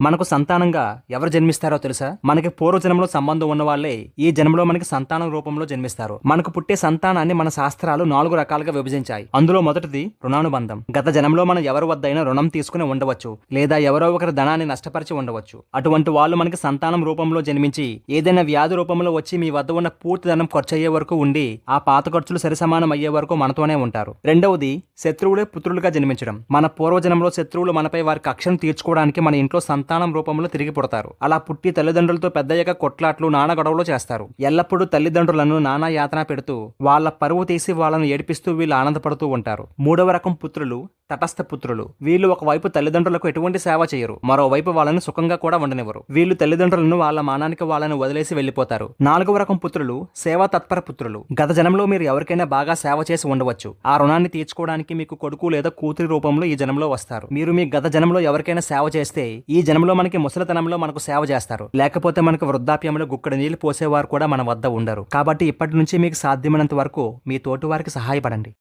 మనకు సంతానంగా ఎవరు జన్మిస్తారో తెలుసా? మనకి పూర్వజన్మలో సంబంధం ఉన్న వాళ్ళే ఈ జన్మలో మనకి సంతానం రూపంలో జన్మిస్తారు. మనకు పుట్టే సంతానాన్ని మన శాస్త్రాలు నాలుగు రకాలుగా విభజించాయి. అందులో మొదటిది రుణానుబంధం. గత జన్మలో మనం ఎవరి వద్దైనా రుణం తీసుకుని ఉండవచ్చు లేదా ఎవరో ఒకరి ధనాన్ని నష్టపరిచి ఉండవచ్చు. అటువంటి వాళ్ళు మనకి సంతానం రూపంలో జన్మించి ఏదైనా వ్యాధి రూపంలో వచ్చి మీ వద్ద ఉన్న పూర్తి ధనం ఖర్చు అయ్యే వరకు ఉండి ఆ పాత ఖర్చులు సరిసమానం అయ్యే వరకు మనతోనే ఉంటారు. రెండవది శత్రువులే పుత్రులుగా జన్మించడం. మన పూర్వజన్మలో శత్రువులు మనపై వారి కక్షను తీర్చుకోవడానికి మన ఇంట్లో సంతానం రూపంలో తిరిగి పుడతారు. అలా పుట్టి తల్లిదండ్రులతో పెద్దయ్యాక కొట్లాట్లు నానా గొడవలు చేస్తారు. ఎల్లప్పుడూ తల్లిదండ్రులను నానా యాతన పెడుతూ వాళ్ళ పరువు తీసి వాళ్ళను ఏడిపిస్తూ వీళ్ళు ఆనందపడుతూ ఉంటారు. మూడవ రకం పుత్రులు తటస్థ పుత్రులు. వీళ్ళు ఒకవైపు తల్లిదండ్రులకు ఎటువంటి సేవ చేయరు. మరోవైపు వాళ్ళని సుఖంగా కూడా ఉండనివ్వరు. వీళ్ళు తల్లిదండ్రులను వాళ్ళ మానానికి వాళ్ళని వదిలేసి వెళ్ళిపోతారు నాలుగవ రకం పుత్రులు సేవా తత్పర పుత్రులు. గత జనంలో మీరు ఎవరికైనా బాగా సేవ చేసి ఉండవచ్చు. ఆ రుణాన్ని తీర్చుకోవడానికి మీకు కొడుకు లేదా కూతురి రూపంలో ఈ జనంలో వస్తారు. మీరు మీ గత జనంలో ఎవరికైనా సేవ చేస్తే ఈ జనంలో మనకి ముసలితనంలో మనకు సేవ చేస్తారు. లేకపోతే మనకు వృద్ధాప్యంలో గుక్కడి నీళ్ళు పోసేవారు కూడా మన వద్ద ఉండరు. కాబట్టి ఇప్పటి నుంచి మీకు సాధ్యమైనంత వరకు మీ తోటి వారికి సహాయపడండి.